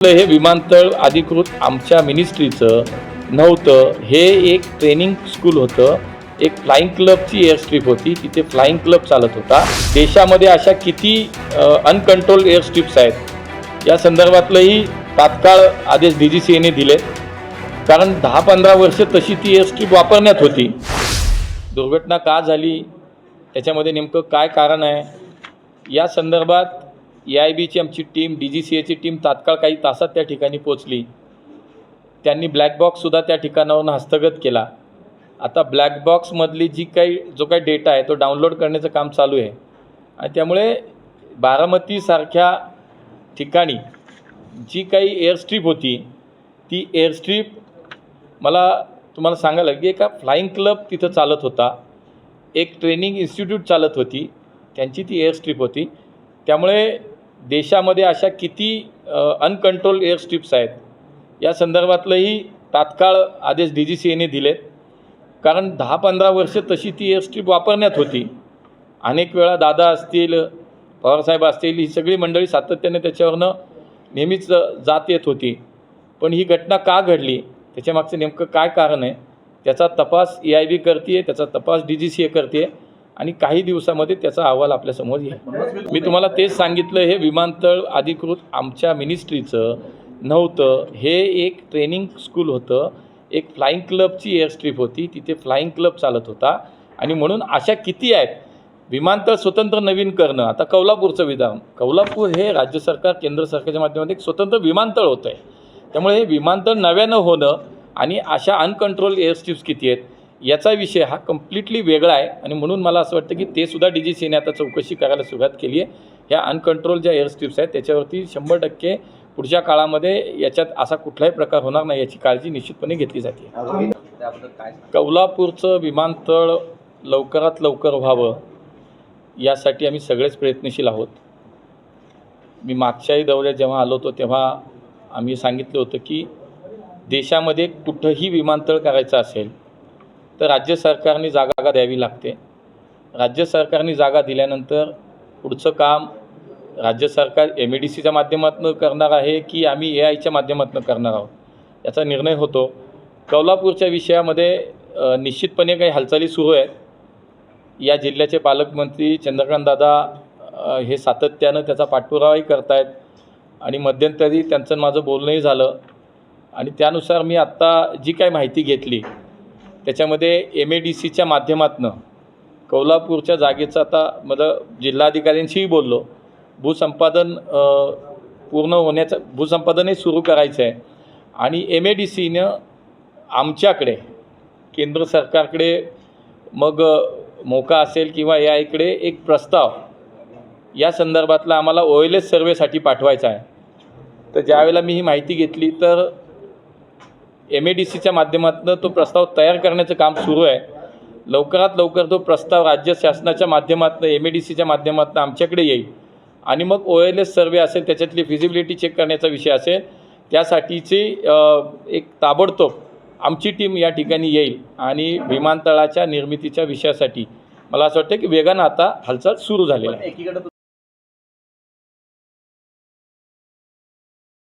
हे विमानतळ अधिकृत आमच्या मिनिस्ट्रीचं नव्हतं. हे एक ट्रेनिंग स्कूल होतं. एक फ्लाईंग क्लबची एअर स्ट्रीप होती. तिथे फ्लाईंग क्लब चालत होता. देशामध्ये अशा किती अनकंट्रोल एअरस्ट्रिप्स आहेत या संदर्भातलंही तात्काळ आदेश डी जी सी एने दिले. कारण दहा पंधरा वर्ष तशी ती एअर स्ट्रीप वापरण्यात होती. दुर्घटना का झाली? त्याच्यामध्ये नेमकं काय कारण आहे? या संदर्भात ए आय बीची आमची टीम डी जी सी एची टीम तात्काळ काही तासात त्या ठिकाणी पोचली त्यांनी ब्लॅक बॉक्ससुद्धा त्या ठिकाणावरून हस्तगत केला. आता ब्लॅक बॉक्समधली जी काही जो काही डेटा आहे तो डाउनलोड करण्याचं काम चालू आहे. आणि त्यामुळे बारामतीसारख्या ठिकाणी जी काही एअरस्ट्रीप होती ती एअरस्ट्रीप मला तुम्हाला सांगायला की एका फ्लाईंग क्लब तिथं चालत होता. एक ट्रेनिंग इन्स्टिट्यूट चालत होती. त्यांची ती एअरस्ट्रीप होती. त्यामुळे देशामध्ये अशा किती अनकंट्रोल एअरस्ट्रिप्स आहेत या संदर्भातलंही तात्काळ आदेश डी जी सी एने दिलेत. कारण दहा पंधरा वर्ष तशी ती एअरस्ट्रीप वापरण्यात होती. अनेक वेळा दादा असतील पवारसाहेब असतील ही सगळी मंडळी सातत्याने त्याच्यावरनं नेहमीच जात येत होती. पण ही घटना का घडली? त्याच्यामागचं नेमकं काय कारण आहे? त्याचा तपास ए आय बी करते त्याचा तपास डी जी सी ए करते आणि काही दिवसामध्ये त्याचा अहवाल आपल्यासमोर येईल. मी तुम्हाला तेच सांगितलं हे विमानतळ अधिकृत आमच्या मिनिस्ट्रीचं नव्हतं. हे एक ट्रेनिंग स्कूल होतं. एक फ्लाईंग क्लबची एअर स्ट्रीप होती. तिथे फ्लाईंग क्लब चालत होता. आणि म्हणून अशा किती आहेत? विमानतळ स्वतंत्र नवीन करणं. आता कौलापूरचं विधान. कौलापूर हे राज्य सरकार केंद्र सरकारच्या माध्यमातून एक स्वतंत्र विमानतळ होतं आहे त्यामुळे हे विमानतळ नव्यानं होणं आणि अशा अनकंट्रोल एअरस्ट्रीप्स किती आहेत? याचा विषय हा कम्प्लिटली वेगळा आहे. आणि म्हणून मला असं वाटतं की ते सुद्धा डी जी सीने आता चौकशी करायला सुरुवात केली आहे. ह्या अनकंट्रोल ज्या एअरस्ट्रिप्स आहेत त्याच्यावरती शंभर टक्के पुढच्या काळामध्ये याच्यात असा कुठलाही प्रकार होणार नाही याची काळजी निश्चितपणे घेतली जाते. कौलापूरचं विमानतळ लवकरात लवकर व्हावं यासाठी आम्ही सगळेच प्रयत्नशील आहोत. मी मागच्याही दौऱ्यात जेव्हा आलो होतो तेव्हा आम्ही सांगितलं होतं की देशामध्ये कुठंही विमानतळ करायचं असेल तर राज्य सरकारने जागा द्यावी लागते. राज्य सरकारने जागा दिल्यानंतर पुढचं काम राज्य सरकार एम ए डी सीच्या माध्यमातून करणार आहे की आम्ही ए आयच्या माध्यमातून करणार आहोत? याचा निर्णय होतो. कौलापूरच्या विषयामध्ये निश्चितपणे काही हालचाली सुरू आहेत. या जिल्ह्याचे पालकमंत्री चंद्रकांतदादा हे सातत्यानं त्याचा पाठपुरावाही करतायत आणि मध्यंतरी त्यांचं माझं बोलणंही झालं. आणि त्यानुसार मी आत्ता जी काही माहिती घेतली त्याच्यामध्ये एम ए डी सीच्या माध्यमातून कोल्हापूरच्या जागेचं आता मला जिल्हाधिकाऱ्यांशीही बोललो. भूसंपादन पूर्ण होण्याचं भूसंपादनही सुरू करायचं आहे. आणि एम ए डी सीनं आमच्याकडे केंद्र सरकारकडे मग मोका असेल किंवा या इकडे एक प्रस्ताव या संदर्भातला आम्हाला ओ एल एस सर्वेसाठी पाठवायचा आहे. तर ज्यावेळेला मी ही माहिती घेतली तर एम ए डी सीच्या माध्यमातून तो प्रस्ताव तयार करण्याचं काम सुरू आहे. लवकरात लवकर तो प्रस्ताव राज्य शासनाच्या माध्यमातून एम ए डी सीच्या माध्यमातून आमच्याकडे येईल. आणि मग ओ एल एस सर्वे असेल त्याच्यातली फिजिबिलिटी चेक करण्याचा विषय असेल त्यासाठीची एक ताबडतोब आमची टीम या ठिकाणी येईल आणि विमानतळाच्या निर्मितीच्या विषयासाठी. मला असं वाटतं की वेगानं आता हालचाल सुरू झालेली आहे. एकीकडे